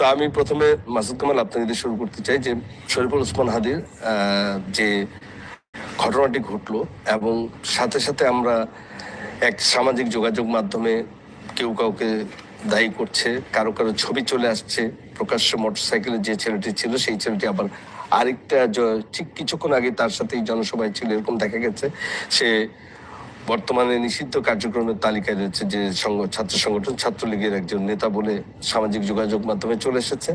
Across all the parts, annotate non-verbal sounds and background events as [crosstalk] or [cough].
তো আমি প্রথমে মাসুদ কামাল আপনাকে দিয়ে শুরু করতে চাই যে শরীফুল ওসমান হাদির যে ঘটনাটি ঘটলো এবং সাথে সাথে আমরা এক সামাজিক যোগাযোগ মাধ্যমে কেউ কাউকে দায়ী করছে, কারও কারও ছবি চলে আসছে, প্রকাশ্য মোটরসাইকেলে যে ছেলেটি ছিল সেই ছেলেটি আবার আরেকটা ঠিক কিছুক্ষণ আগে তার সাথে এই জনসভায় ছিল, এরকম দেখা গেছে। সে বর্তমানে নিষিদ্ধ কার্যক্রমের তালিকায় রয়েছে যে ছাত্র সংগঠন ছাত্রলীগের একজন নেতা বলে সামাজিক যোগাযোগ মাধ্যমে চলে এসেছে।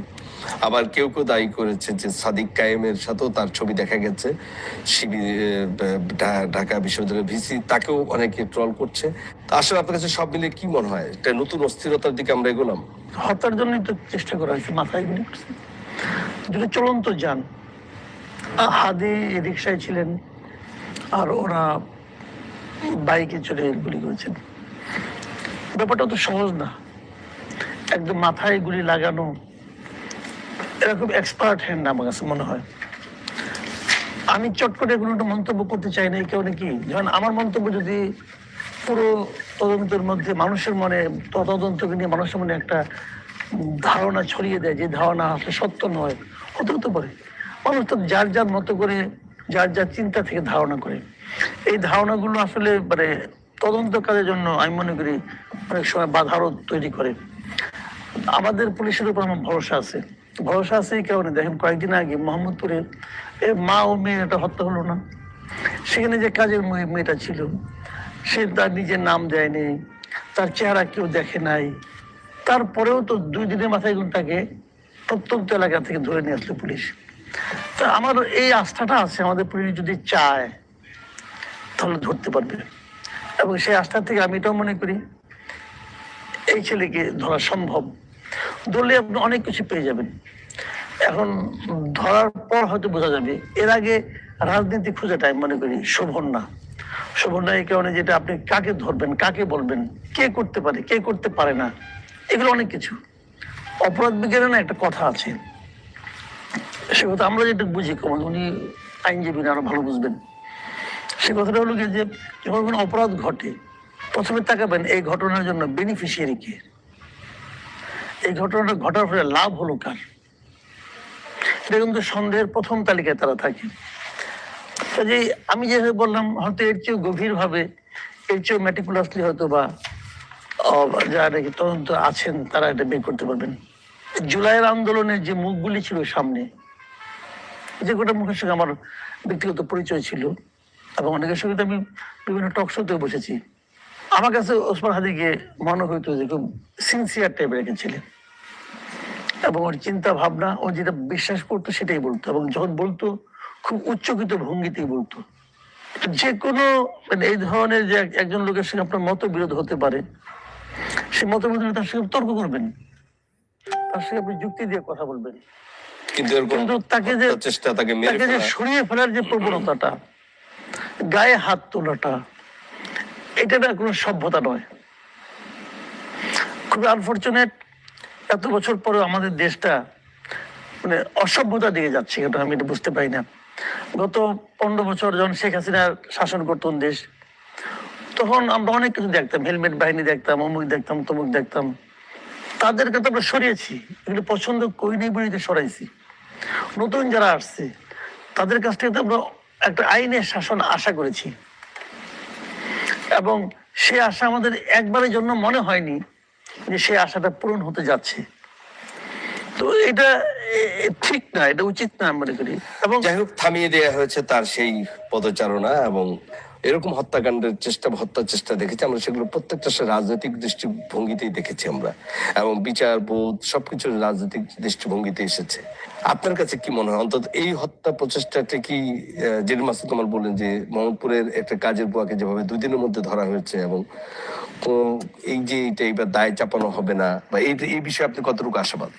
আবার কেউ কেউ দায়ী করেছে যে সাদিক কায়েমের সাথেও তার ছবি দেখা গেছে। শিবির ঢাকা বিশ্ববিদ্যালয়ের ভিসি, তাকেও অনেকে ট্রল করছে। আসলে আপনার কাছে সব মিলে কি মনে হয়? একটা নতুন অস্থিরতার দিকে আমরা এগোলাম। হত্যার জন্যই তো চেষ্টা করা হয়েছে, মাথায় গুলি যেটা চলন্ত যান হাদি রিক্সায় ছিলেন, আর ওরা বাইকে চড়ে গুলি করেছেন। ব্যাপারটা তো সহজ না। একদম মাথায় গুলি লাগানো এরকম এক্সপার্ট হ্যান্ড আমার কাছে মনে হয়। আমি চট করে কোনো একটা মন্তব্য করতে চাই না, এই কারণে কি? যেমন আমার মন্তব্য যদি পুরো তদন্তের মধ্যে মানুষের মনে, তদন্তকে নিয়ে মানুষের মনে একটা ধারণা ছড়িয়ে দেয়, যে ধারণা আসলে সত্য নয় হতে হতে পারে। মানুষ তো যার যার মতো করে, যার যার চিন্তা থেকে ধারণা করে। এই ধারণাগুলো আসলে মানে তদন্ত কাজের জন্য আমি মনে করি অনেক সময় বাধারও তৈরি করে। আমাদের পুলিশের উপর আমার ভরসা আছে। ভরসা আছে এই কারণে। দেখেন কয়েকদিন আগে মোহাম্মদপুরে মা ও মেয়ের একটা হত্যা হলো না। সেখানে যে কাজের মেয়েটা ছিল, সে তার নিজের নাম দেয়নি, তার চেহারা কেউ দেখে নাই। তারপরেও তো দুই দিনের মাথায় কিন্তু তাকে প্রত্যন্ত এলাকা থেকে ধরে নিয়ে আসলো পুলিশ। তা আমার এই আস্থাটা আছে, আমাদের পুলিশ যদি চায় তাহলে ধরতে পারবে। এবং সেই আস্থা থেকে আমি এটাও মনে করি, এই ছেলেকে ধরা সম্ভব। ধরলে আপনি অনেক কিছু পেয়ে যাবেন। এখন ধরার পর হয়তো বোঝা যাবে, এর আগে রাজনীতি খোঁজাটা আমি মনে করি শোভন না শোভন না এই কারণে যেটা আপনি কাকে ধরবেন, কাকে বলবেন, কে করতে পারে, কে করতে পারে না, এগুলো অনেক কিছু। অপরাধ বিজ্ঞানে না একটা কথা আছে। সে কথা আমরা যেটা বুঝি কমন উনি আইনজীবী না আরও ভালো বুঝবেন। সে কথাটা হলো যে যখন কোনো অপরাধ ঘটে, প্রথমে তাকাবেন এই ঘটনার জন্য বেনিফিশিয়ারি কে? এই ঘটনাটা ঘটার ফলে লাভ হলো কার? এটা কিন্তু সন্দেহের প্রথম তালিকায় তারা থাকে কাজেই আমি যেভাবে বললাম, হয়তো এর চেয়েও গভীর ভাবে এর চেয়েও ম্যাটিকুলাসলি হয়তো বা যারা নাকি তদন্ত আছেন, তারা এটা বের করতে পারবেন। জুলাইয়ের আন্দোলনের যে মুখগুলি ছিল সামনে, যে গোটা মুখের সঙ্গে আমার ব্যক্তিগত পরিচয় ছিল এবং অনেকের সঙ্গে আমি বিভিন্ন টক শোতে বসেছি। আমার কাছে ওসমান হাদিকে মনে হইতো যে খুব সিনসিয়ার টাইপের একজন ছিলেন। এবং ওর চিন্তা ভাবনা ও যেটা বিশ্বাস করতো সেটাই বলতো এবং যখন বলতো খুব উচ্চকিত ভঙ্গিতেই বলতো। যে কোনো মানে এই ধরনের যে এক- একজন লোকের সঙ্গে আপনার মতবিরোধ হতে পারে সে মতবিরোধ হলে তার সঙ্গে তর্ক করবেন। তার সঙ্গে আপনি যুক্তি দিয়ে কথা বলবেন। কিন্তু তাকে যে চেষ্টা তাকে যে সরিয়ে ফেলার যে প্রবণতাটা গায়ে হাত তোলাটা, এটা না কোনো সভ্যতা নয়। খুবই আনফর্চুনেট এত বছর পরে আমাদের দেশটা মানে অসভ্যতা দিকে যাচ্ছে এটা আমি এটা বুঝতে পারি না। গত পনেরো বছর যখন শেখ হাসিনার শাসন করতেন দেশ, তখন আমরা অনেক কিছু দেখতাম, হেলমেট বাহিনী দেখতাম, অমুক দেখতাম, তমুক দেখতাম। তাদেরকে তো আমরা সরিয়েছি এগুলো পছন্দ করিনি বলেই তো সরাইছি। নতুন যারা আসছে, তাদের কাছ থেকে তো আমরা একটা আইনের শাসন আশা করেছি। এবং সে আশা আমাদের একবারের জন্য মনে হয়নি যে সে আশাটা পূরণ হতে যাচ্ছে। তো এটা ঠিক না, এটা উচিত না আমি মনে করি। এবং যাই হোক, থামিয়ে দেওয়া হয়েছে তার সেই পদচারণা এবং এরকম হত্যাকাণ্ডের চেষ্টা, হত্যার চেষ্টা দেখেছি আমরা। সেগুলো প্রত্যেকটা রাজনৈতিক দৃষ্টিভঙ্গিতেই দেখেছি আমরা। এবং বিচার, বোধ সবকিছু রাজনৈতিক দৃষ্টিভঙ্গিতে এসেছে। আপনার কাছে কি মনে হয়? অন্তত এই হত্যা প্রচেষ্টাটা কি জেড মাসুদ কামাল বললেন যে মোহাম্মদপুরের একটা কাজের বুয়াকে যেভাবে দুই দিনের মধ্যে ধরা হয়েছে এবং এই যে এটা এবার দায় চাপানো হবে না, বা এই এই বিষয়ে আপনি কতটুকু আশাবাদ?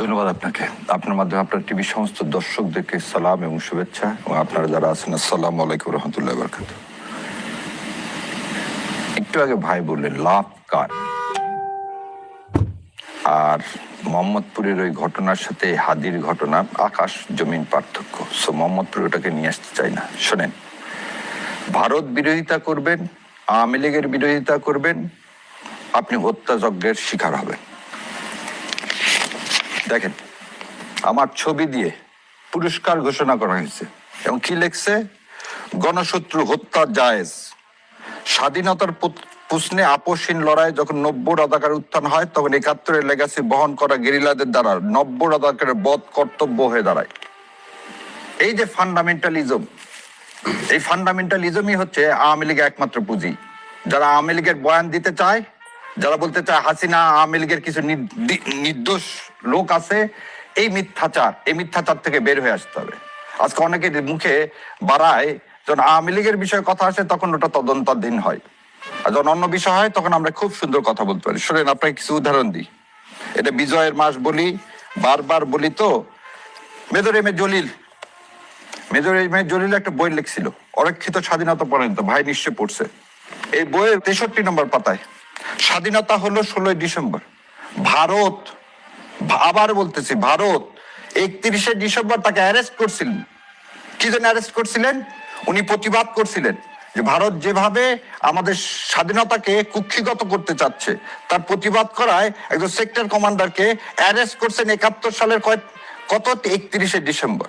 ধন্যবাদ আপনাকে। আপনার মাধ্যমে আপনার টিভি সমস্ত দর্শকদেরকে সালাম এবং শুভেচ্ছা। এবং আপনারা যারা আছেন, আসসালাম আলাইকুম রহমতুল্লাহ বরকাত একটু আগে ভাই বললেন লাভ কার? আর মোহাম্মদপুরের ওই ঘটনার সাথে হাদির ঘটনা, আকাশ জমিন পার্থক্য। সো মোহাম্মদপুর ওটাকে নিয়ে আসতে চাই না। শোনেন, ভারত বিরোধিতা করবেন, আওয়ামী লীগের বিরোধিতা করবেন, আপনি হত্যাযজ্ঞের শিকার হবেন। দেখেন, আমার ছবি দিয়ে পুরস্কার ঘোষণা করা হয়েছে। এবং কি লেখছে? গণশত্রু হত্যা জায়েজ। স্বাধীনতার প্রশ্নে আপোষহীন লড়াই যখন নব্য রাজাকার উত্থান হয়, তখন একাত্তরের লেগাসি বহন করা গেরিলাদের দ্বারা নব্য রাজাকারের বধ কর্তব্য হয়ে দাঁড়ায়। এই যে ফান্ডামেন্টালিজম এই ফান্ডামেন্টালিজমই হচ্ছে আওয়ামী লীগের একমাত্র পুঁজি। যারা আওয়ামী লীগের বয়ান দিতে চায়, যারা বলতে চায়, হাসিনা, আওয়ামী লীগের কিছু নির- নির্দোষ লোক আছে, এই মিথ্যাচার এই মিথ্যাচার থেকে বের হয়ে আসতে হবে। আজকে অনেকের মুখে বাড়ায় যখন আওয়ামী লীগের বিষয়ে কথা আসে, তখন ওটা তদন্তাধীন হয়। আর যখন অন্য বিষয় হয়, তখন আমরা খুব সুন্দর কথা বলতে পারি। শুনেন, আপনাকে কিছু উদাহরণ দিই। এটা বিজয়ের মাস বলি, বারবার বলি তো। মেদর M A Jalil. Major M A Jalil একটা বই লিখছিল, অরক্ষিত স্বাধীনতা পরিণত ভাই নিশ্চয় পড়ছে। এই বইয়ের তেষট্টি নম্বর পাতায়, স্বাধীনতা হলো ষোলোই ডিসেম্বর, ভারত আবার বলতেছি, ভারত একত্রিশে ডিসেম্বর তাকে অ্যারেস্ট করছিলেন। কি জন্য অ্যারেস্ট করছিলেন? উনি প্রতিবাদ করছিলেন যে ভারত যেভাবে আমাদের স্বাধীনতাকে কুক্ষিগত করতে চাচ্ছে, তার প্রতিবাদ করায় একজন সেক্টর কমান্ডারকে অ্যারেস্ট করছেন একাত্তর সালের কয়- কত? একত্রিশে ডিসেম্বর।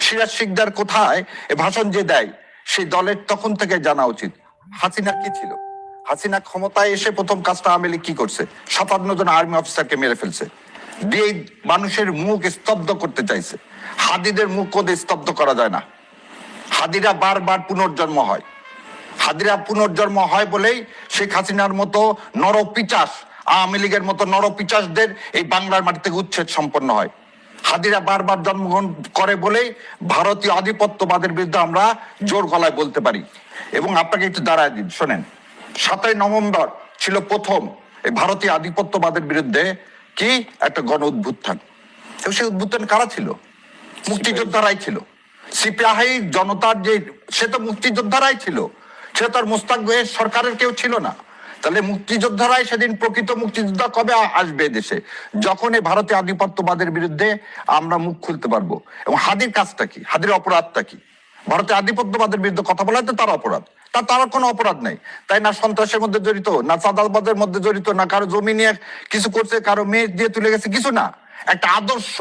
সিরাজ শিকদার কোথায়? এ ভাষণ যে দেয়, সেই দলের তখন থেকে জানা উচিত। হাসিনা কি ছিল? হাসিনা ক্ষমতায় এসে প্রথম কাজটা আওয়ামী লীগ কি করছে? সাতান্ন জন আর্মি অফিসারকে মেরে ফেলছে। দিয়ে মানুষের মুখ স্তব্ধ করতে চাইছে। হাদিদের মুখ কোদে স্তব্ধ করা যায় না। হাদিরা বারবার পুনর্জন্ম হয়। হাদিরা পুনর্জন্ম হয় বলেই শেখ হাসিনার মতো নরপিচাস আওয়ামী লীগের মতো নরপিচাসদের এই বাংলার মাটি থেকে উচ্ছেদ সম্পন্ন হয়। হাদিরা বারবার জন্মগ্রহণ করে বলেই ভারতীয় আধিপত্যবাদের বিরুদ্ধে আমরা জোর গলায় বলতে পারি। এবং আপনাকে একটু দাঁড়ায় দিন শোনেন। সাতই নভেম্বর ছিল প্রথম এই ভারতীয় আধিপত্যবাদের বিরুদ্ধে কি? একটা গণ উদ্ভুত্থান এবং সেই উদ্ভুত্থান কারা ছিল? মুক্তিযোদ্ধারাই ছিল। সিপিআই জনতার যে, সে তো মুক্তিযোদ্ধারাই ছিল। সে তার মোস্তাক সরকারের কেউ ছিল না। তাহলে মুক্তিযোদ্ধারাই সেদিন প্রকৃত মুক্তিযোদ্ধা কবে আসবে দেশে? যখন এই ভারতীয় আধিপত্যবাদের বিরুদ্ধে আমরা মুখ খুলতে পারব। এবং হাদির কাজটা কি? হাদির অপরাধটা কি? ভারতে আধিপত্যবাদের বিরুদ্ধে কথা বলা তো তার অপরাধ। তার তার কোনো অপরাধ নেই। তাই না সন্ত্রাসের মধ্যে জড়িত, না চাঁদাবাদের মধ্যে জড়িত, না কারও জমি নিয়ে কিছু করছে, কারও মেয়ে দিয়ে তুলে গেছে, কিছু না। একটা আদর্শ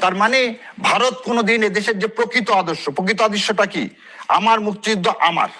তার মানে ভারত কোনোদিন এদেশের যে প্রকৃত আদর্শ, প্রকৃত আদর্শটা কি? আমার মুক্তিযুদ্ধ আমার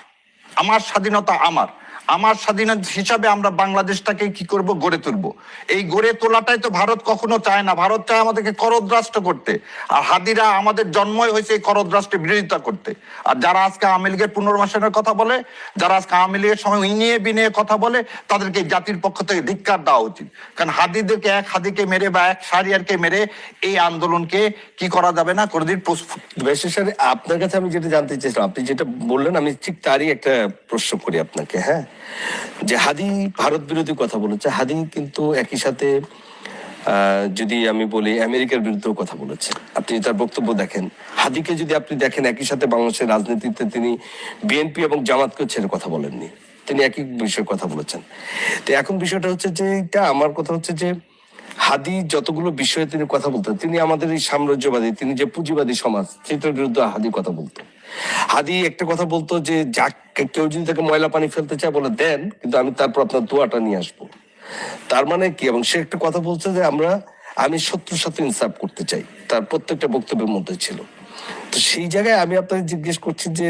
আমার স্বাধীনতা আমার। আমার স্বাধীনতা হিসাবে আমরা বাংলাদেশটাকে কি করব? গড়ে তুলবো। এই গড়ে তোলাটাই তো ভারত কখনো চায় না। ভারত চায় আমাদেরকে করদ্রাষ্ট্র করতে। আর হাদিরা আমাদের জন্মই হয়েছে এই করদ্রাষ্ট্রের বিরোধিতা করতে। আর যারা আজকে আওয়ামী লীগের পুনর্বাসনের কথা বলে, যারা আজকে আওয়ামী লীগের সময় ইনিয়ে বিনিয়ে কথা বলে, তাদেরকে জাতির পক্ষ থেকে ধিক্কার দেওয়া উচিত। কারণ হাদিদেরকে এক হাদিকে মেরে বা এক সারিয়ারকে মেরে এই আন্দোলনকে কি করা যাবে না? করে আপনার কাছে আমি যেটা জানতে চাইছিলাম আপনি যেটা বললেন, আমি ঠিক তারই একটা প্রশ্ন করি আপনাকে হ্যাঁ? যে হাদি ভারত বিরোধী কথা বলেছে হাদি কিন্তু একই সাথে যদি আমি বলি আমেরিকার বিরুদ্ধেও কথা বলেছে। আপনি তার বক্তব্য দেখেন। হাদিকে যদি আপনি দেখেন, একই সাথে বাংলাদেশের রাজনীতিতে তিনি বিএনপি এবং জামাতকে ছেড়ে কথা বলেননি। তিনি একই বিষয়ে কথা বলেছেন। তো এখন বিষয়টা হচ্ছে যে, এটা আমার কথা হচ্ছে যে, হাদি যতগুলো বিষয়ে তিনি কথা বলতেন, তিনি আমাদের এই সাম্রাজ্যবাদী, তিনি যে পুঁজিবাদী সমাজ, সেটার বিরুদ্ধে হাদি কথা বলতো হাদি একটা কথা বলতো যে যা কেউ যদি তাকে ময়লা পানি ফেলতে চায় বলে দেন, কিন্তু আমি তারপর আপনার দোয়াটা নিয়ে আসব। তার মানে কি? এবং সে একটা কথা বলছে যে, আমরা, আমি শত্রুর সাথে ইনসাফ করতে চাই। তার প্রত্যেকটা বক্তব্যের মধ্যে ছিল। তো সেই জায়গায় আমি আপনাকে জিজ্ঞেস করছি যে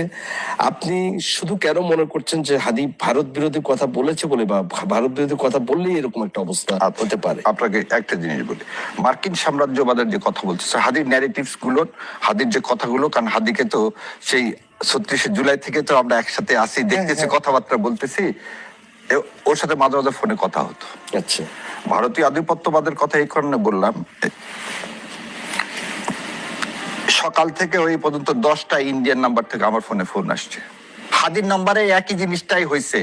আপনি শুধু কেন মনে করছেন যে হাদি ভারত বিরোধী কথা বলেছে বলে বা ভারত বিরোধী কথা বললেই এরকম একটা অবস্থা হতে পারে? আপনাকে একটা জিনিস বলি। মার্কিন সাম্রাজ্যবাদের যে কথা বলতেছে হাদির ন্যারেটিভসগুলো হাদির যে কথাগুলো কারণ হাদিকে তো সেই ছত্রিশে জুলাই থেকে তো আমরা একসাথে আসি দেখতেছি কথাবার্তা বলতেছি। ওর সাথে মাঝে মাঝে ফোনে কথা হতো। আচ্ছা। ভারতীয় আধিপত্যবাদের কথা এই কারণে বললাম সকাল থেকে ওই পর্যন্ত দশটা ইন্ডিয়ান নাম্বার থেকে আমার ফোনে ফোন আসছে। হাদির নাম্বারে একই জিনিসটাই হয়েছে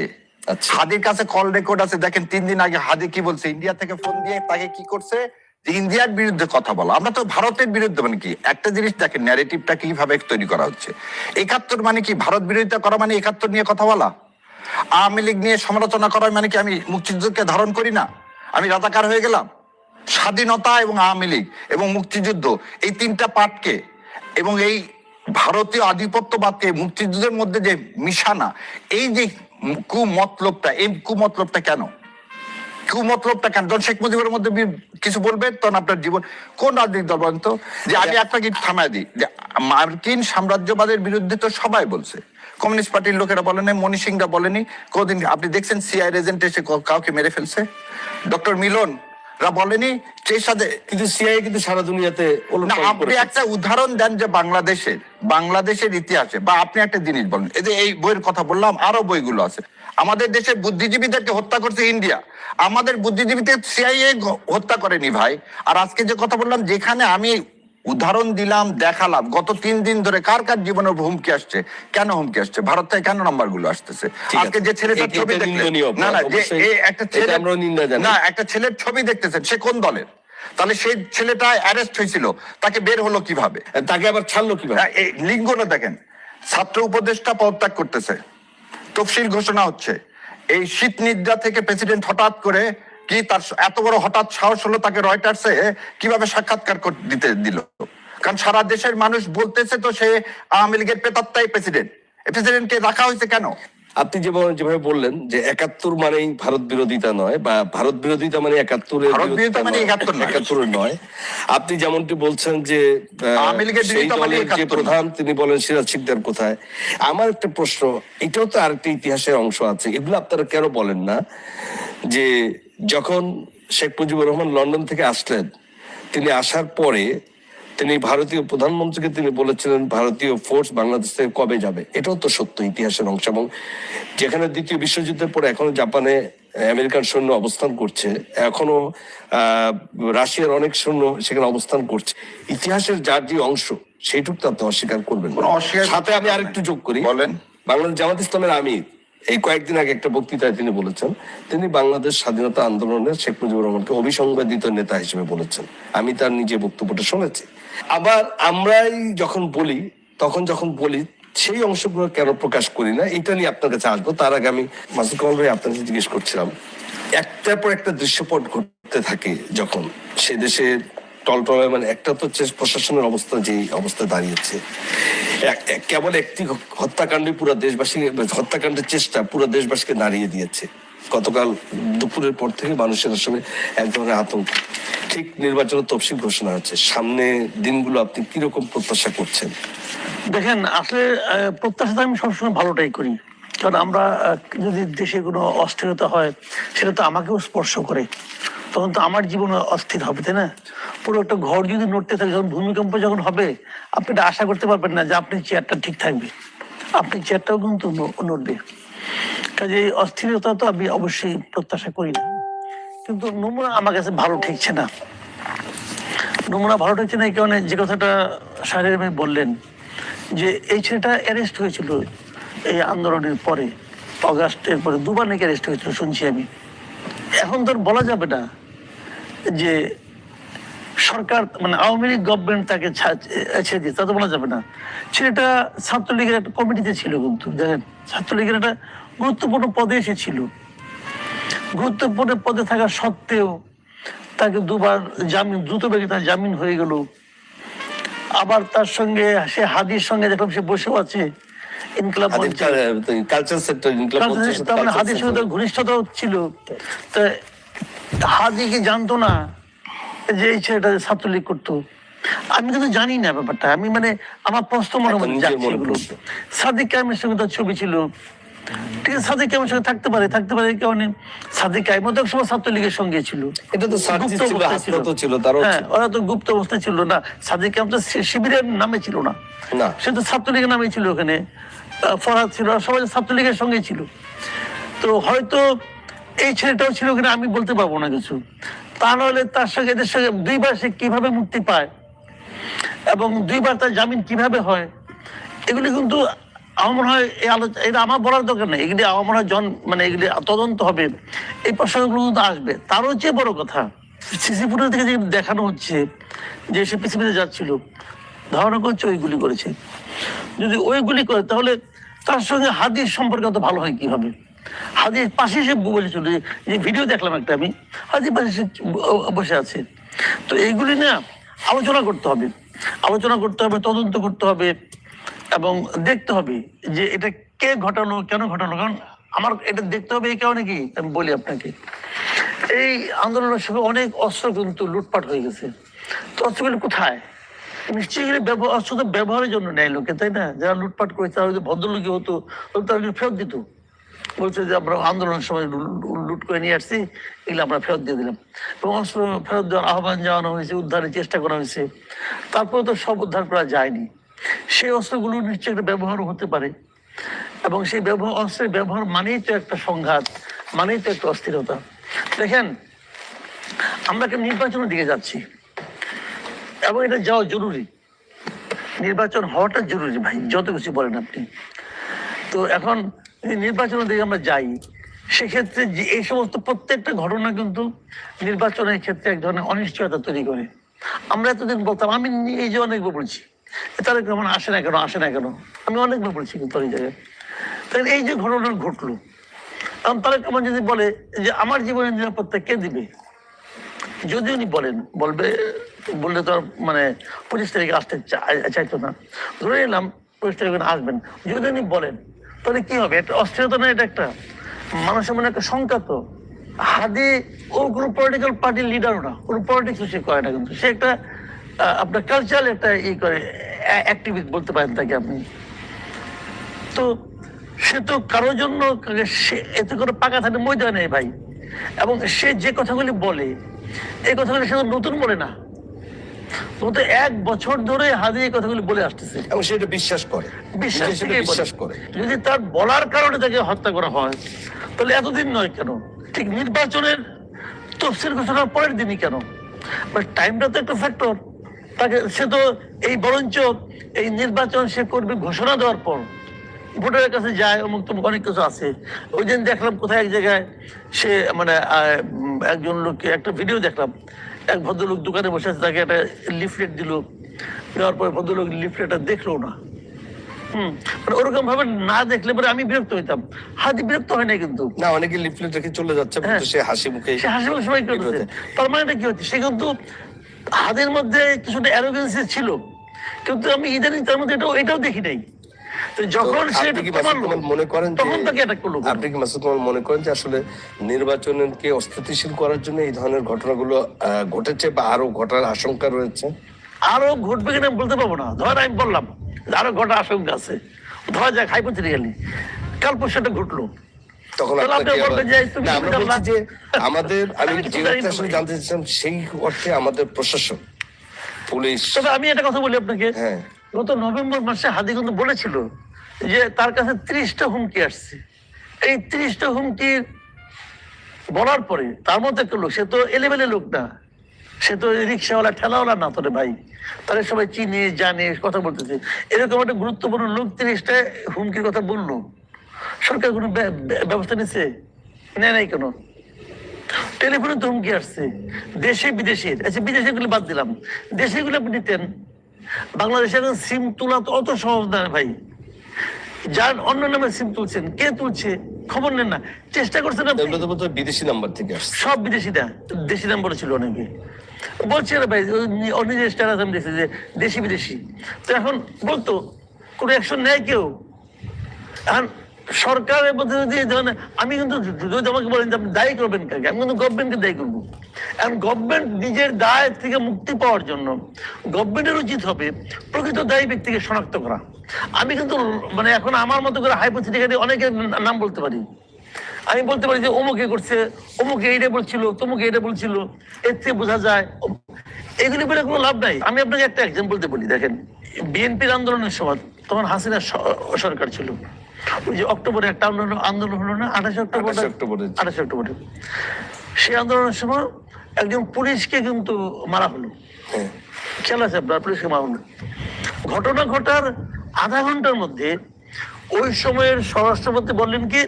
আচ্ছা। হাদির কাছে কল রেকর্ড আছে। দেখেন তিন দিন আগে হাদি কি বলছে? ইন্ডিয়া থেকে ফোন দিয়ে তাকে কি করছে? ইন্ডিয়ার বিরুদ্ধে কথা বলা। আমরা তো ভারতের বিরুদ্ধে মানে কি? একটা জিনিস দেখেন ন্যারেটিভটা কীভাবে তৈরি করা হচ্ছে। একাত্তর মানে কি? ভারত বিরোধিতা করা মানে একাত্তর নিয়ে কথা বলা? আওয়ামী লীগ নিয়ে সমালোচনা করা মানে কি আমি মুক্তিযুদ্ধকে ধারণ করি না? আমি রাজাকার হয়ে গেলাম? স্বাধীনতা এবং আওয়ামী লীগ এবং মুক্তিযুদ্ধ এই তিনটা পার্টকে এবং এই ভারতীয় আধিপত্যবাদকে মুক্তিযুদ্ধের মধ্যে যে মিশানা এই যে কুমতলবটা এই কুমতলবটা কেন? কুমতলবটা কেন? তখন শেখ মুজিবের মধ্যে কিছু বলবেন? তখন আপনার জীবন কোন রাজনৈতিক দল বলেন তো? যে আমি আপনাকে একটু থামায় দিই। যে মার্কিন সাম্রাজ্যবাদের বিরুদ্ধে তো সবাই বলছে। কমিউনিস্ট পার্টির লোকেরা বলেনি মনি সিংরা বলেনি। কোনদিন আপনি দেখছেন সিআই এজেন্ট এসে কাউকে মেরে ফেলছে? ডক্টর মিলন রা বলেনি যে সাথে কিন্তু সিআই কিন্তু সারা দুনিয়াতে না আপনি একটা উদাহরণ দেন যে বাংলাদেশের বাংলাদেশের ইতিহাসে বা আপনি একটা জিনিস বলেন এই যে এই বইয়ের কথা বললাম আরও বইগুলো আছে। আমাদের দেশে বুদ্ধিজীবীদেরকে হত্যা করছে ইন্ডিয়া। আমাদের বুদ্ধিজীবীদের সিআইএ হত্যা করেনি ভাই। আর আজকে যে কথা বললাম যেখানে আমি উদাহরণ দিলাম দেখালাম। গত তিন দিন ধরে কার কার জীবনে হুমকি আসছে? কেন হুমকি আসছে? ভারত থেকে কেন নাম্বারগুলো আসতেছে আজকে যে ছেলেটার ছবি দেখলেন। না না যে একটা ছেলে। না একটা ছেলের ছবি দেখতেছেন। সে কোন দলের? তাহলে সেই ছেলেটা অ্যারেস্ট হয়েছিল। তাকে বের হলো কীভাবে? তাকে আবার ছাড়লো কীভাবে? এই লিঙ্গটা দেখেন ছাত্র উপদেষ্টা পদত্যাগ করতেছে। তফসিল ঘোষণা হচ্ছে। এই শীত নিদ্রা থেকে প্রেসিডেন্ট হঠাৎ করে কি তার এত বড় হঠাৎ সাহস হলো তাকে রয়টার্সে কীভাবে সাক্ষাৎকার দিতে দিল? কারণ সারা দেশের মানুষ বলতেছে তো সে আওয়ামী লীগের পেতাত্তাই প্রেসিডেন্ট প্রেসিডেন্টকে রাখা হয়েছে কেন? আপনি যেভাবে যেভাবে বললেন যে একাত্তর মানেই ভারত বিরোধিতা নয় বা ভারত বিরোধিতা মানে একাত্তরের মানে নয়, একাত্তর নয়। একাত্তরের নয়। আপনি যেমনটি বলছেন যে মানে যে প্রধান তিনি বলেন সিরাজ শিকদার কোথায়। আমার একটা প্রশ্ন এটাও তো আরেকটা ইতিহাসের অংশ আছে। এগুলো আপনারা কেন বলেন না? যে যখন শেখ মুজিবুর রহমান লন্ডন থেকে আসলেন তিনি আসার পরে তিনি ভারতীয় প্রধানমন্ত্রীকে তিনি বলেছিলেন ভারতীয় ফোর্স বাংলাদেশ থেকে কবে যাবে? এটাও তো সত্য ইতিহাসের অংশ। এবং যেখানে দ্বিতীয় বিশ্বযুদ্ধের পরে এখনও জাপানে আমেরিকান সৈন্য অবস্থান করছে এখনও আহ, রাশিয়ার অনেক সৈন্য সেখানে অবস্থান করছে। ইতিহাসের যার যে অংশ সেইটুকু তো আপনি অস্বীকার করবেন সাথে আমি আরেকটু যোগ করি। বলেন। বাংলাদেশ জামাত ইসলামের আমির এই কয়েকদিন আগে একটা বক্তৃতায় তিনি বলেছেন, তিনি বাংলাদেশ স্বাধীনতা আন্দোলনের শেখ মুজিবুর রহমানকে অবিসংবাদিত নেতা হিসেবে বলেছেন। আমি তার নিজে বক্তব্যটা শুনেছি। আবার আমরাই যখন বলি, তখন যখন বলি, সেই অংশগুলো কেন প্রকাশ করি না, এটা নিয়ে আপনার কাছে আসব। তার আগে আমি মাসুদ কামাল ভাই আপনাকে জিজ্ঞেস করছিলাম, একটার পর একটা দৃশ্যপট ঘটতে থাকে যখন, সে দেশের টলটলায় মানে একটা তো হচ্ছে প্রশাসনের অবস্থা, যে অবস্থা দাঁড়িয়েছে। কেবল একটি হত্যাকাণ্ডে পুরো দেশবাসী হত্যাকাণ্ডের চেষ্টা পুরো দেশবাসীকে নাড়িয়ে দিয়েছে। গতকাল দুপুরের পর থেকে মানুষের আসলে এক ধরনের আতঙ্ক। ঠিক নির্বাচনের তফসিল ঘোষণা হচ্ছে। সামনে দিনগুলো আপনি কীরকম প্রত্যাশা করছেন? দেখেন, আসলে প্রত্যাশা আমি সবসময় ভালোটাই করি। কারণ আমরা যদি দেশে কোনো অস্থিরতা হয়, সেটা তো আমাকেও স্পর্শ করে। তখন তো আমার জীবন অস্থির হবে, তাই না? পুরো একটা ঘর যদি নড়তে থাকে যখন ভূমিকম্প যখন হবে, আপনি এটা আশা করতে পারবেন না যে আপনি চেয়ারটা ঠিক থাকবে। আপনি চেয়ারটাও কিন্তু নড়বে। কাজে অস্থিরতা তো আমি অবশ্যই প্রত্যাশা করি না। কিন্তু নমুনা আমার কাছে ভালো ঠেকছে না। নমুনা ভালো ঠেকছে না এই কারণে যে কথাটা ভাই বললেন, যে এই ছেলেটা অ্যারেস্ট হয়েছিল এই আন্দোলনের পরে, অগাস্টের পরে, দুবার নাকি অ্যারেস্ট হয়েছিল, শুনছি আমি। এখন তো আর বলা যাবে না। যে সরকার মানে আওয়ামী লীগ গভর্নমেন্ট তাকে ছেড়ে দিয়েছে তা তো বলা যাবে না। ছেলেটা ছাত্রলীগের একটা কমিটিতে ছিল কিন্তু দেখেন ছাত্রলীগের একটা গুরুত্বপূর্ণ পদে এসেছিল গুরুত্বপূর্ণ পদে থাকা সত্ত্বেও তাকে দুবার জামিন দ্রুত বেগে তার জামিন হয়ে গেল। আবার তার সঙ্গে সে হাদির সঙ্গে দেখলাম সে বসেও আছে মানে ঘনিষ্ঠতাও ছিল। হাদি কি জানতো না যে এই ছেলেটা ছাত্রলীগ করতো? আমি কিন্তু জানি না ব্যাপারটা। আমি মানে আমার প্রশ্ন মনে মনে। সাদিক কায়েমের সঙ্গে তার ছবি ছিল। ঠিক আছে সাদিক কায়েমের সঙ্গে থাকতে পারে থাকতে পারে কারণে সাদিক তো সময় ছাত্রলীগের সঙ্গে ছিল। এটা তো গুপ্ত ছিল হ্যাঁ ওরা তো গুপ্ত অবস্থায় ছিল না। সাদিক কায়েম তো শিবিরের নামে ছিল না। সে তো ছাত্রলীগের নামে ছিল ওখানে। ফরহাদ ছিল সবাই ছাত্রলীগের সঙ্গে ছিল। তো হয়তো এই ছেলেটাও ছিল কিনা আমি বলতে পারব না কিছু। তা নাহলে তার সঙ্গে এদের সঙ্গে দুইবার সে কীভাবে মুক্তি পায় এবং দুইবার তার জামিন কীভাবে হয়, এগুলি কিন্তু আমার মনে হয় এই আলোচনা এটা আমার বলার দরকার নেই। এগুলি আমার মনে হয় জন মানে এগুলি তদন্ত হবে। এই প্রসঙ্গগুলো কিন্তু আসবে। তারও চেয়ে বড় কথা সিসি ফুটেজ থেকে যে দেখানো হচ্ছে যে সে পৃথিবীতে যাচ্ছিল, ধারণা করছে ওইগুলি করেছে। যদি ওইগুলি করে, তাহলে তার সঙ্গে হাদির সম্পর্ক তো ভালো হয় কীভাবে? হাদির পাশে সে বলেছিল যে- যে ভিডিও দেখলাম একটা আমি হাদির পাশে সে বসে আছে। তো এইগুলি না আলোচনা করতে হবে। আলোচনা করতে হবে, তদন্ত করতে হবে এবং দেখতে হবে যে এটা কে ঘটানো কেন ঘটানো কারণ আমার এটা দেখতে হবে এই কারণে কি, আমি বলি আপনাকে। এই আন্দোলনের সময় অনেক অস্ত্র কিন্তু লুটপাট হয়ে গেছে। তো অস্ত্রগুলো কোথায়? নিশ্চয়ই অস্ত্র তো ব্যবহারের জন্য নেয় লোকে, তাই না? যারা লুটপাট করেছে তারা যদি ভদ্রলোকে হতো তারা ফেরত দিত। বলছে যে আমরা আন্দোলনের সময় লুট করে নিয়ে আসছি, এগুলো আমরা ফেরত দিয়ে দিলাম। এবং অস্ত্র ফেরত দেওয়ার আহ্বান জানানো হয়েছে, উদ্ধারের চেষ্টা করা হয়েছে। তারপরে তো সব উদ্ধার করা যায়নি। সেই অস্ত্রগুলো নিশ্চয়ই একটা ব্যবহারও হতে পারে। এবং সেই ব্যবহার অস্ত্রের ব্যবহার মানেই তো একটা সংঘাত, মানেই তো একটা অস্থিরতা। দেখেন, আমরা একটা নির্বাচনের দিকে যাচ্ছি? এবং এটা যাওয়া জরুরি। নির্বাচন হওয়াটা জরুরি ভাই, যত কিছু বলেন আপনি। তো এখন নির্বাচনের দিকে আমরা যাই, সেক্ষেত্রে এই সমস্ত প্রত্যেকটা ঘটনা কিন্তু নির্বাচনের ক্ষেত্রে এক ধরনের অনিশ্চয়তা তৈরি করে। আমরা এতদিন বলতাম, আমি এই যে অনেকবার বলছি তারা কেমন আসে না কেন, আসে না কেন? আমি অনেকবার বলছি কিন্তু ওই জায়গায়। এই যে ঘটনা ঘটলো এখন তারা কেমন যদি বলে যে আমার জীবনের নিরাপত্তা কে দিবে? যদি উনি বলেন, বলবে, বললে তো মানে পঁচিশ তারিখে আসতে চাইতো না। ধরে নিলাম পঁচিশ তারিখে আসবেন। যদি উনি বলেন তাহলে কি হবে? এটা অস্থিরতা না এটা একটা? মানুষের মনে একটা শঙ্কা তো। হাদি ও কোনো পলিটিক্যাল পার্টির লিডারও না। কোনো পলিটিক্স সে করে না কিন্তু। সে একটা আপনার কালচারাল একটা ই করে। অ্যাক্টিভিস্ট বলতে পারেন তাকে আপনি। তো সে তো কারোর জন্য এতে কোনো পাকা থাকে ময়দা নেই ভাই। এবং সে যে কথাগুলি বলে, এই কথাগুলি সে নতুন বলে না। এক বছর ধরে হাদি এই কথাগুলি বলে আসতেছে। এবং সেটা বিশ্বাস করে। বিশ্বাস। বিশ্বাস করে। যদি তার বলার কারণে তাকে হত্যা করা হয় তাহলে এতদিন নয় কেন? ঠিক নির্বাচনের তফসিল ঘোষণার পরের দিনই কেন? বাট টাইমটা তো একটা ফ্যাক্টর তাকে সে তো এই বরঞ্চ এই নির্বাচন সে করবে ঘোষণা দেওয়ার পর। ভোটারের কাছে যায় অমুক তমুক অনেক কিছু আছে। ওই দিন দেখলাম কোথায় এক জায়গায় সে মানে একজন লোককে একটা ভিডিও দেখলাম। এক ভদ্রলোক দোকানে বসে আছে তাকে একটা লিফলেট দিল। দেওয়ার পর ভদ্রলোক লিফলেটটা দেখল না। হুম মানে ওরকম ভাবে না দেখলে পরে আমি বিরক্ত হইতাম। হাতি বিরক্ত হয় না কিন্তু। না অনেকে লিফলেট রেখে চলে যাচ্ছে হ্যাঁ। কিন্তু সে হাসি মুখে সে হাসি মুখে সবাই করতেছে। তার মানেটা কি হচ্ছে? সে কিন্তু হাতের মধ্যে কিছুটা অ্যারোগেন্সি ছিল। কিন্তু আমি ইদানিং তার মধ্যে এটাও এটাও দেখি নাই। যখন সে মনে করেন তখন তাকে অ্যাটাক করল? আপনি কি মাসুদ কামাল মনে করেন যে আসলে নির্বাচনকে অস্থিতিশীল করার জন্য এই ধরনের ঘটনাগুলো ঘটেছে বা আরও ঘটার আশঙ্কা রয়েছে? আরও ঘটবে কিনা বলতে পারব না। ধর আমি বললাম আরও ঘটা আশঙ্কা আছে। ধরা যাক হাইপোথেটিক্যালি কাল ঘটলো। তখন যে [laughs] আমাদের আমি আসলে জানতে চাচ্ছিলাম সেই অর্থে আমাদের প্রশাসন পুলিশ। তবে আমি একটা কথা বলি আপনাকে। হ্যাঁ। গত নভেম্বর মাসে হাদি কিন্তু বলেছিল যে তার কাছে ত্রিশটা হুমকি আসছে। এই ত্রিশটা হুমকির বলার পরে তার মধ্যে একটা লোক, সে তো এলেবেলে লোক না। সে তো রিক্সাওয়ালা, ঠেলাওয়ালা না তোরে ভাই। তারা সবাই চিনে, জানে, কথা বলতেছে। এরকম একটা গুরুত্বপূর্ণ লোক ত্রিশটা হুমকির কথা বলল। সরকার কোনো ব্য- ব্য- ব্যবস্থা নিচ্ছে নেয় নাই কেন? টেলিফোনে তো হুমকি আসছে। দেশে বিদেশের আচ্ছা বিদেশে গুলো বাদ দিলাম। দেশে গুলো আপনি নিতেন। বাংলাদেশে সিম তোলা তো অত সহজ না ভাই। যার অন্য নামে সিম তুলছেন কে তুলছে খবর নেন না। চেষ্টা করছেন বিদেশি নাম্বার থেকে সব বিদেশি না দেশি নাম্বার ছিল অনেকে। বলছে ভাই অনেক স্টার আমি দেখছি যে দেশি বিদেশি তো এখন বলতো কোনো অ্যাকশন নেয় কেউ? এখন সরকারের যদি আমি কিন্তু যদি আমাকে বলেন যে আপনি দায়ী করবেন কাকে আমি কিন্তু গভর্নমেন্টকে দায়ী করব। এখন গভর্নমেন্ট নিজের দায় থেকে মুক্তি পাওয়ার জন্য গভর্নমেন্টের উচিত হবে প্রকৃত দায়ী ব্যক্তিকে শনাক্ত করা। আমি কিন্তু মানে এখন আমার মতো করে হাইপোথেটিক্যালি অনেকের নাম বলতে পারি। আমি বলতে পারি যে অমুকে করছে, অমুকে এইটা বলছিল, তমুকে এটা বলছিল, এর থেকে বোঝা যায় এগুলি বলে কোনো লাভ নাই। আমি আপনাকে একটা এক্সাম্পল দিয়ে বলি, দেখেন বিএনপির আন্দোলনের সময় তখন হাসিনা সরকার ছিল। ওই যে অক্টোবরে একটা আন্দোলন আন্দোলন হলো না আঠাশে অক্টোবর 28 অক্টোবরে। আঠাশে অক্টোবরে। সেই আন্দোলনের সময় একজন পুলিশকে কিন্তু মারা হলো। হ্যাঁ। খেয়াল আছে আপনার পুলিশকে মারা হলো। ঘটনা ঘটার আধা ঘণ্টার মধ্যে ওই সময়ের স্বরাষ্ট্রমন্ত্রী বললেন কি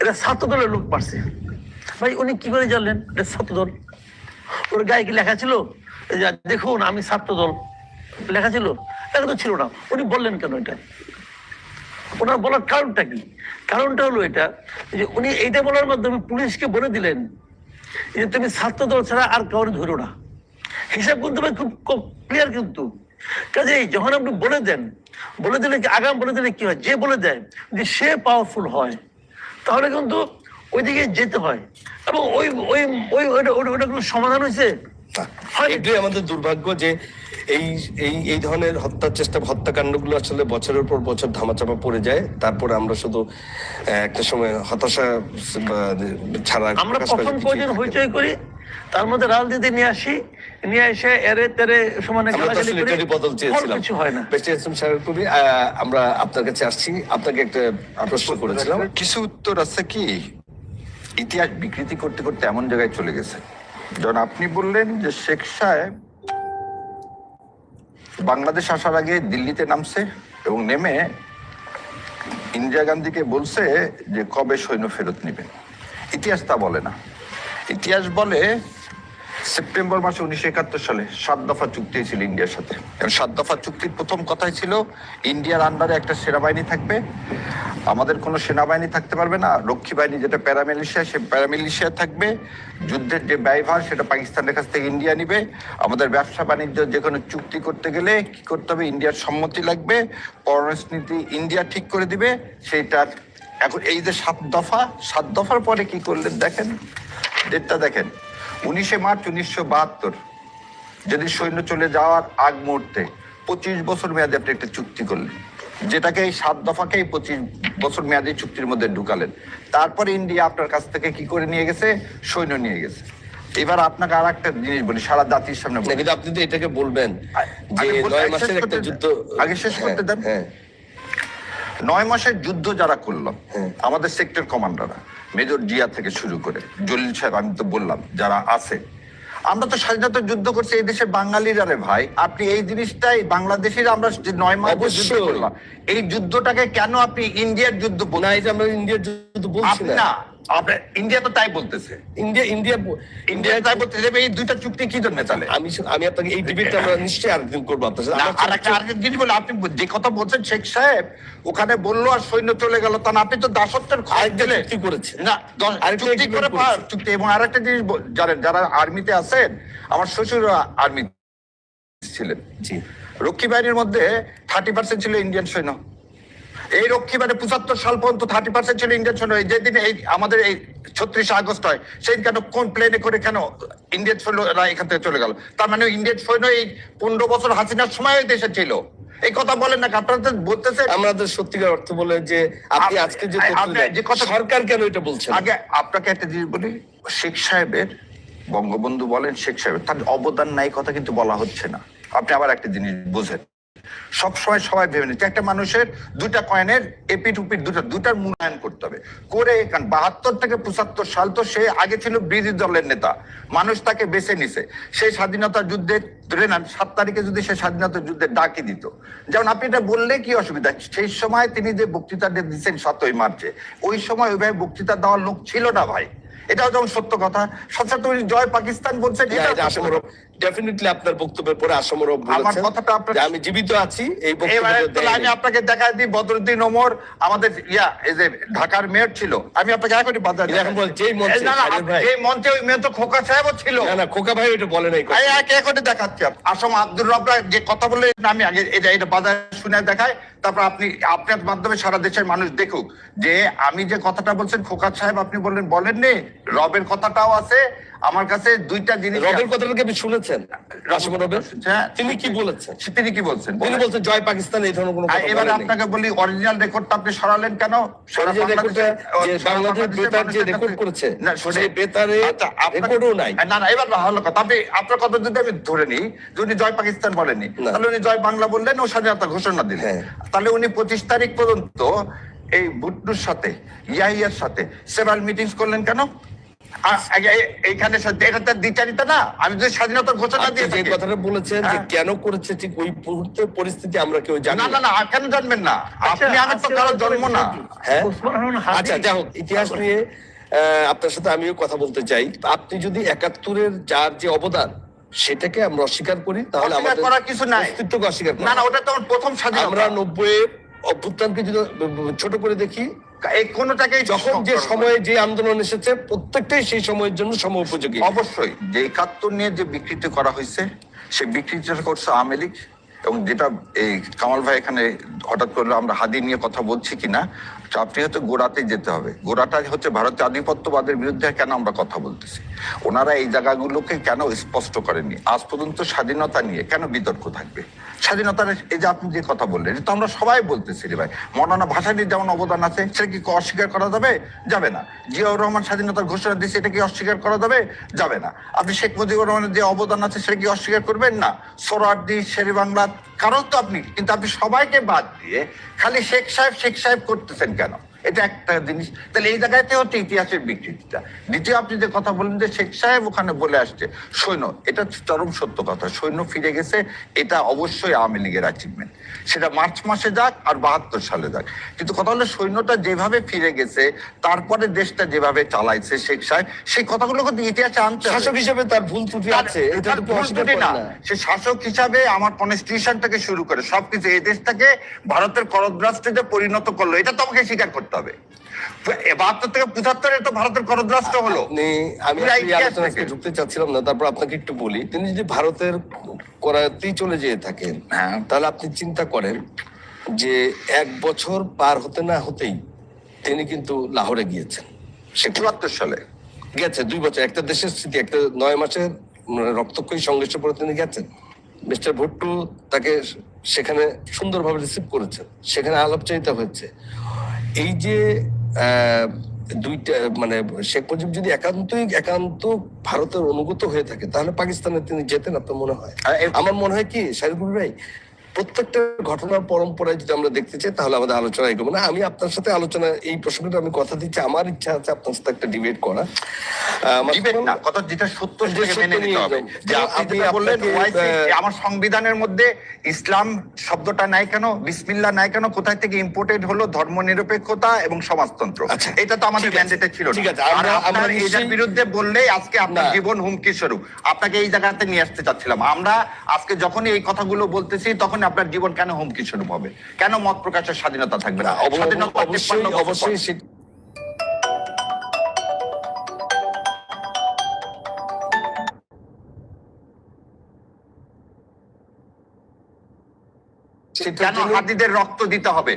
এটা ছাত্র দলের লোক পারছে। ভাই উনি কি করে জানলেন? এটা ছাত্র দল ওর গায়ে কি লেখা ছিল? দেখুন আমি ছাত্র দল লেখা ছিল? লেখা তো ছিল না। উনি বললেন কেন এটা? ওনার বলার কারণটা কি? কারণটা হলো এটা যে উনি এইটা বলার মাধ্যমে পুলিশকে বলে দিলেন যে তুমি ছাত্র দল ছাড়া আর কাউরে ধরো না। হিসাব কিন্তু ভাই খুব ক্লিয়ার কিন্তু। কাজেই যখন আপনি বলে দেন, বলে দিলে কি আগাম বলে দিলে কি হয়? যে বলে দেয় যে সে পাওয়ারফুল হয়, তাহলে কিন্তু ওইদিকে যেতে হয়। এবং ওই ওই ওই ওইটা ওইটা কোনো সমাধান হয়েছে। আমাদের দুর্ভাগ্য যে এই এই এই ধরনের হত্যার চেষ্টা হত্যাকাণ্ডগুলো আসলে বছরের পর বছর ধামাচাপা পড়ে যায়। তারপরে আমরা শুধু একটা সময় হতাশা ছাড়া আমরা কখন কয়জন হইচই করি তার মধ্যে রাজনীতি নিয়ে আসি নিয়ে এসে এরে তেরে সমানে গালাগালি করি বদল চেয়েছিলাম। কিছু হয় না। আমরা আপনার কাছে আসছি। আপনাকে একটা প্রশ্ন করেছিলাম। কিছু উত্তর আছে কি? ইতিহাস বিকৃতি করতে করতে এমন জায়গায় চলে গেছে। যখন আপনি বললেন যে শেখ সাহেব বাংলাদেশ আসার আগে দিল্লিতে নামছে এবং নেমে ইন্দিরা গান্ধীকে বলছে যে কবে সৈন্য ফেরত নেবেন ইতিহাস তা বলে না। ইতিহাস বলে সেপ্টেম্বর মাসে উনিশশো একাত্তর সালে সাত দফা চুক্তি হয়েছিল ইন্ডিয়ার সাথে। সাত দফা চুক্তির প্রথম কথাই ছিল, ইন্ডিয়ার আন্ডারে একটা সেনাবাহিনী থাকবে। আমাদের কোনো সেনাবাহিনী থাকতে পারবে না। রক্ষী বাহিনী যেটা প্যারামিলিশিয়া, সে প্যারামিলিশিয়া থাকবে। যুদ্ধের যে ব্যয়ভার, সেটা পাকিস্তানের কাছ থেকে ইন্ডিয়া নিবে। আমাদের ব্যবসা বাণিজ্য যে কোনো চুক্তি করতে গেলে কি করতে হবে? ইন্ডিয়ার সম্মতি লাগবে। পররাষ্ট্রনীতি ইন্ডিয়া ঠিক করে দিবে। সেইটার এখন এই যে সাত দফা, সাত দফার পরে কি করলেন দেখেন? ডেটটা দেখেন। উনিশে মার্চ উনিশশো বাহাত্তর যদি সৈন্য চলে যাওয়ার আগ মুহূর্তে পঁচিশ বছর মেয়াদে আপনি একটা চুক্তি করলেন যেটাকে এই সাত দফাকে এই পঁচিশ বছর মেয়াদী চুক্তির মধ্যে ঢুকালেন তারপরে ইন্ডিয়া আপনার কাছ থেকে কি করে নিয়ে গেছে সৈন্য নিয়ে গেছে এবার আপনাকে আর একটা জিনিস বলি সারা জাতির সামনে বলি। কিন্তু আপনি তো এটাকে বলবেন যে নয় মাসের একটা যুদ্ধ আগে শেষ করতে দেন। হ্যাঁ নয় মাসের যুদ্ধ যারা করল হ্যাঁ। আমাদের সেক্টর কমান্ডাররা মেজর জিয়া থেকে শুরু করে জলিল সাহেব আমি তো বললাম যারা আছে। আমরা তো স্বাধীনতা যুদ্ধ করছি এই দেশে বাঙালিরা রে ভাই আপনি এই জিনিসটাই বাংলাদেশের আমরা যে নয় মাস যুদ্ধ করলাম এই যুদ্ধটাকে কেন আপনি ইন্ডিয়ার যুদ্ধ বলছেন? এটা আমরা ইন্ডিয়ার যুদ্ধ বলছি না। না আপনি ইন্ডিয়া তো তাই বলতেছে। ইন্ডিয়া ইন্ডিয়া ইন্ডিয়া তাই বলতেছে এই দুইটা চুক্তি কি জন্য চলে? আমি আমি আপনাকে এই ডিবেটটা আমরা নিশ্চয়ই আরেকদিন করব আপনার সাথে। না, আমার আর একটা আরেকটা জিনিস বলে আপনি যে কথা বলছেন শেখ সাহেব ওখানে বলল আর সৈন্য চলে গেল। তা না, আপনি তো দাসত্বের দিলে চুক্তি করেছে। না চুক্তি করে চুক্তি। এবং আরেকটা জিনিস জানেন যারা আর্মিতে আছেন আমার শ্বশুর আর্মি ছিলেন। রক্ষী বাহিনীর মধ্যে থার্টি পার্সেন্ট ছিল ইন্ডিয়ান সৈন্য। এই রক্ষী মানে পঁচাত্তর সাল পর্যন্ত থার্টি পার্সেন্ট ছিল ইন্ডিয়ান সৈন্য। যেদিন এই আমাদের এই ছত্রিশে আগস্ট হয় সেই কেন কোন প্লেনে করে কেন ইন্ডিয়ান সৈন্যরা এখান থেকে চলে গেল? তার মানে ইন্ডিয়ান সৈন্য এই পনেরো বছর হাসিনার সময় দেশে ছিল। এই কথা বলেন না আপনারা তো বলতেছেন আমাদের সত্যিকার অর্থ বলে যে আপনি আজকে যে সরকার কেন এটা বলছে আগে আপনাকে একটা জিনিস বলি শেখ সাহেবের বঙ্গবন্ধু বলেন শেখ সাহেবের তার অবদান নাই কথা কিন্তু বলা হচ্ছে না। আপনি আবার একটা জিনিস বুঝেন। সবসময় সবাই ভেবে নিচ্ছে একটা মানুষের দুটা কয়েনের এপি টুপি দুটা দুটার মূল্যায়ন করতে হবে। করে কারণ বাহাত্তর থেকে পঁচাত্তর সাল তো সে আগে ছিল বিরোধী দলের নেতা। মানুষ তাকে বেছে নিছে। সেই স্বাধীনতা যুদ্ধে ধরে নেন সাত তারিখে যদি সে স্বাধীনতা যুদ্ধে ডাকি দিত। যেমন আপনি এটা বললে কি অসুবিধা? সেই সময় তিনি যে বক্তৃতাটা দিচ্ছেন সাতই মার্চে ওই সময় ওইভাবে বক্তৃতা দেওয়ার লোক ছিল না ভাই। এটাও যেমন সত্য কথা। সাথে সাথে জয় পাকিস্তান বলছেন এটা কথা। ডেফিনেটলি আপনার বক্তব্যের পরে বলেছেন কথাটা আপনার- যে আমি জীবিত আছি এই বক্তব্য আমি আপনাকে দেখা দিই বদরুদ্দিন ওমর আমাদের ইয়া এই যে ঢাকার মেয়র ছিল। আমি আপনাকে এখনই বাধা কিন্তু এখন বল, যেই মঞ্চে। যেই মঞ্চে ওই তো খোকা সাহেবও ছিল। না না খোকা ভাই এটা বলে নাই একে এখনই দেখাচ্ছি আসম আব্দুর রবরা যে কথা বলে আমি আগে এটা এটা বাজার শুনে দেখায় তারপর আপনি আপনার মাধ্যমে সারা দেশের মানুষ দেখুক যে আমি যে কথাটা বলছেন খোকা সাহেব আপনি বললেন বলেননি রবের কথাটাও আছে। আমার কাছে দুইটা জিনিস রবের কথাটা কি আপনি শুনেছেন? আসামরবের হ্যাঁ, তিনি কি বলেছেন? তিনি কি বলছেন? তিনি বলছেন জয় পাকিস্তান এই ধরনের কোনো এবারে। আপনাকে বলি অরিজিনাল রেকর্ডটা আপনি সরালেন কেন? বাংলাদেশ বেতার যে রেকর্ড করেছে, না, সেই বেতারে আচ্ছা, রেকর্ডও নাই। না না এবার ভালো কথা। আপনি আপনার কথা যদি আমি ধরে নিই যে উনি জয় পাকিস্তান বলেননি না। তাহলে উনি জয় বাংলা বললেন ও স্বাধীনতা ঘোষণা দিলেন। হ্যাঁ। তাহলে উনি পঁচিশ তারিখ পর্যন্ত এই ভুট্টুর সাথে ইয়াহিয়ার সাথে সেভারাল মিটিংস করলেন কেন? এইখানে এটা তার দ্বিচারিতা না? আমি যদি স্বাধীনতা ঘোষণা দিয়ে যে কথাটা বলেছেন যে হ্যাঁ। কেন করেছে ঠিক ওই মুহূর্তে পরিস্থিতি আমরা কেউ জানি না না। না কেন জানবেন না? আপনি আমি তো কারও জন্ম না। হ্যাঁ? আচ্ছা যাই হোক ইতিহাস নিয়ে আপনার সাথে আমিও কথা বলতে চাই। আপনি যদি একাত্তরের যার যে অবদান সেটাকে আমরা অস্বীকার করি তাহলে অস্বীকার আমাদের করার কিছু নাই। অস্তিত্বকে অস্বীকার করি না না ওটা তো প্রথম স্বাধীনতা। আমরা নব্বই অভ্যুত্থানকে যদি ছোট করে দেখি এই কোনোটাকেই যখন যে সময়ে যে আন্দোলন এসেছে প্রত্যেকটাই সেই সময়ের জন্য অবশ্যই। যে একাত্তর নিয়ে যে বিকৃতি করা হয়েছে সে বিকৃতিটা করছে আওয়ামী লীগ এবং যেটা এই কামাল ভাই এখানে হঠাৎ করে আমরা হাদি নিয়ে কথা বলছি কিনা আপনি হয়তো গোড়াতে যেতে হবে। গোড়াটা হচ্ছে ভারতীয় আধিপত্যবাদের বিরুদ্ধে কেন আমরা কথা বলতেছি? ওনারা এই জায়গাগুলোকে কেন স্পষ্ট করেননি? আজ পর্যন্ত স্বাধীনতা নিয়ে কেন বিতর্ক থাকবে? স্বাধীনতার এই যে আপনি যে কথা বললেন, এটা তো আমরা সবাই বলতেছি রে ভাই। মৌলানা ভাসানির যেমন অবদান আছে, সেটা কি অস্বীকার করা যাবে? যাবে না। জিয়াউর রহমান স্বাধীনতার ঘোষণা দিয়েছে, এটা কি অস্বীকার করা যাবে? যাবে না। আপনি শেখ মুজিবুর রহমানের যে অবদান আছে, সেটা কি অস্বীকার করবেন? না। সোরারদি শেরে বাংলা কারণ তো আপনি। কিন্তু আপনি সবাইকে বাদ দিয়ে খালি শেখ সাহেব শেখ সাহেব করতেছেন কেন? এটা একটা জিনিস। তাহলে এই জায়গাতে হচ্ছে ইতিহাসের বিকৃতিটা। দ্বিতীয় আপনি যে কথা বললেন যে শেখ সাহেব ওখানে বলে আসছে সৈন্য এটা চরম সত্য কথা। সৈন্য ফিরে গেছে এটা অবশ্যই আওয়ামী লীগের অ্যাচিভমেন্ট সেটা মার্চ মাসে যাক আর বাহাত্তর সালে যাক। কিন্তু কথা হলো সৈন্যটা যেভাবে ফিরে গেছে তারপরে দেশটা যেভাবে চালাইছে শেখ সাহেব সেই কথাগুলো কিন্তু ইতিহাসে আনতে শাসক হিসেবে তার ভুল ত্রুটি আছে এটা না। সে শাসক হিসাবে আমার কনস্টিটিউশন থেকে শুরু করে সবকিছু এই দেশটাকে ভারতের করদ্রাষ্ট্রে পরিণত করল। এটা তো আমাকে স্বীকার করতে হবে। বাহাত্তর থেকে পঁচাত্তরে তো ভারতের হলো। আমি। ঢুকতে চাচ্ছিলাম না তারপর আপনাকে একটু বলি। তিনি যদি ভারতের করাতেই চলে যেয়ে থাকেন হ্যাঁ। তাহলে আপনি চিন্তা করেন যে এক বছর পার হতে না হতেই তিনি কিন্তু লাহোরে গিয়েছেন। সে চুয়াত্তর সালে। গেছে দুই বছর। একটা দেশের স্থিতি একটা নয় মাসের রক্তক্ষয়ী সংঘর্ষের পরে তিনি গেছেন। মিস্টার ভুট্টু তাকে সেখানে সুন্দরভাবে রিসিভ করেছেন। সেখানে আলাপচারিতা হয়েছে। এই যে দুইটা মানে শেখ মুজিব যদি একান্তই একান্ত ভারতের অনুগত হয়ে থাকে তাহলে পাকিস্তানে তিনি যেতেন আপনার মনে হয়? আর আমার মনে হয় কি শাহিদুল ভাই প্রত্যেকটা ঘটনার পরম্পরায় যদি আমরা দেখতে চাই তাহলে আমাদের আলোচনা এগোবে না। আমি আপনার সাথে আলোচনা এই প্রসঙ্গটা আমি কথা দিচ্ছি। আমার ইচ্ছা আছে আপনার সাথে একটা ডিবেট করা কথা যেটা সত্য মেনে নিতে হবে। যে আপনি বললেন আমার সংবিধানের মধ্যে ইসলাম শব্দটা নাই কেন বিসমিল্লাহ নাই কেন কোথায় থেকে ইম্পোর্টেড হলো ধর্মনিরপেক্ষতা এবং সমাজতন্ত্র। আচ্ছা, এটা তো আমাদের ম্যান্ডেটে ছিল ঠিক আছে, আপনার এটার বিরুদ্ধে বললেই আজকে আপনার জীবন হুমকি স্বরূপ। আপনাকে এই জায়গাতে নিয়ে আসতে চাচ্ছিলাম। আমরা আজকে যখনই এই কথাগুলো বলতেছি তখন আপনার জীবন কেন হুমকি স্বরূপ হবে কেন মত প্রকাশের স্বাধীনতা থাকবে না অবশ্যই 53 বছর পর। অবশ্যই সে- সেটার কেন জন্য- রক্ত দিতে হবে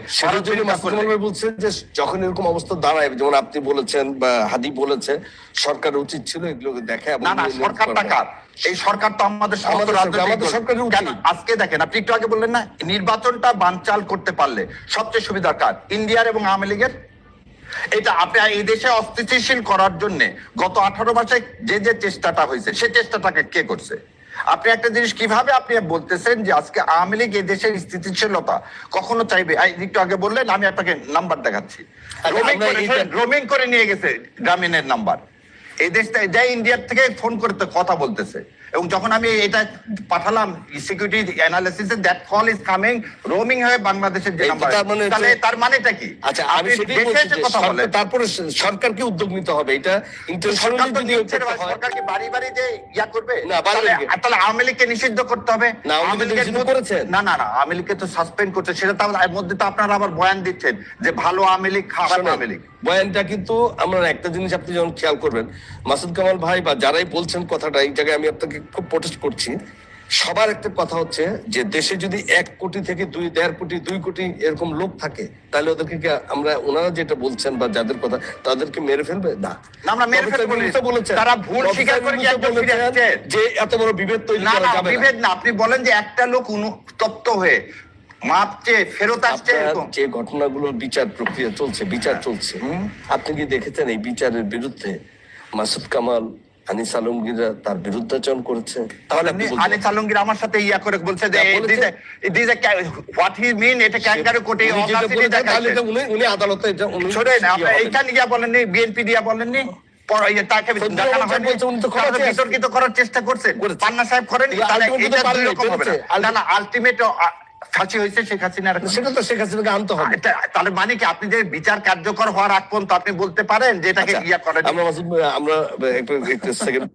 বলছেন যে যখন এরকম অবস্থা দাঁড়ায় যেমন আপনি বলেছেন বা হাদি বলেছে সরকারের উচিত ছিল এগুলোকে দেখে না না নিয়ন্ত্রণ সরকারটা করা। কার এই সরকার তো আমাদের সমস্ত রাজনৈতিক সরকারের আজকে দেখেন আপনি একটু আগে বললেন না নির্বাচনটা বানচাল করতে পারলে সবচেয়ে সুবিধা কার ইন্ডিয়ার এবং আওয়ামী লীগের? এটা আপনি এই দেশে অস্থিতিশীল করার জন্য গত আঠারো মাসে যে যে চেষ্টাটা হয়েছে সে চেষ্টাটাকে কে করছে? আপনি একটা জিনিস কীভাবে আপনি বলতেছেন যে আজকে আওয়ামী লীগ এই দেশের স্থিতিশীলতা কখনো চাইবে? একটু আগে বললেন আমি আপনাকে নাম্বার দেখাচ্ছি। আচ্ছা, রোমিং করে নিয়ে গেছে গ্রামীণের নাম্বার। এই দেশটা দেয় ইন্ডিয়ার থেকে ফোন করতে কথা বলতেছে। এবং যখন আমি এটা পাঠালাম security analysis that call is coming roaming হয়ে বাংলাদেশের যে নাম্বার তার মানে তাহলে তার মানেটা কি? আচ্ছা আমি সেটাই বলছি কথা সরকার- তারপরে স- সরকারকে উদ্যোগ নিতে হবে? এটা সরকার ইন্টারন্যাশনালি যদি সরকার কি বাড়ি বাড়ি যে ইয়া করবে? না, তাহলে তাহলে আওয়ামী লীগকে নিষিদ্ধ করতে হবে। না, আওয়ামী লীগ মধ্যে- না না না আওয়ামী লীগকে তো সাসপেন্ড করছে। সেটা তো এর মধ্যে তো আপনারা আবার বয়ান দিচ্ছেন যে ভালো আওয়ামী লীগ খারাপ আওয়ামী লীগ। বয়ানটা কিন্তু আমরা একটা জিনিস আপনি যখন খেয়াল করবেন মাসুদ কামাল ভাই বা যারাই বলছেন কথাটা এই জায়গায় আমি আপনাকে খুব প্রোটেস্ট করছি। সবার একটা কথা হচ্ছে যে দেশে যদি এক কোটি থেকে দুই দেড় কোটি দুই কোটি এরকম লোক থাকে তাহলে ওদেরকে আমরা ওনারা যেটা বলছেন বা যাদের কথা তাদেরকে মেরে ফেলবে? না। আমরা মেরে বলেছেন তারা ভুল স্বীকার করে? যে এত বড় বিভেদ তৈরি না করা না যাবে বিভেদ না। আপনি বলেন যে একটা লোক অনুতপ্ত হয়ে মাপ চেয়ে ফেরত আসছে যে ঘটনাগুলোর বিচার প্রক্রিয়া চলছে বিচার চলছে হুম। আপনি কি দেখেছেন এই বিচারের বিরুদ্ধে মাসুদ কামাল আনিস আলমগীররা তার বিরুদ্ধাচরণ করেছে তাহলে আনিস আলমগীর আমার সাথে ইয়া করে বলছে যে বলেছে। হোয়াট হি মিন এটা ক্যাঙ্গারু কোটে উনি উনি উনি আদালতে শোনেন ইয়ে আপনি। এইখানে গিয়া বলেননি বিএনপি দিয়া বলেননি তাকে। বিতর্কিত করার চেষ্টা করেছে। পান্না সাহেব করেন না। না না আলটিমেট ফাঁসি হয়েছে শেখ হাসিনার। সেটা তো শেখ হাসিনাকে আনতে হবে এটা- তাহলে মানে কি আপনি যে বিচার কার্যকর হওয়ার আগ পর্যন্ত আপনি বলতে পারেন যে এটাকে আচ্ছা, ইয়া করেন আমরা আমরা একটু সেকেন্ড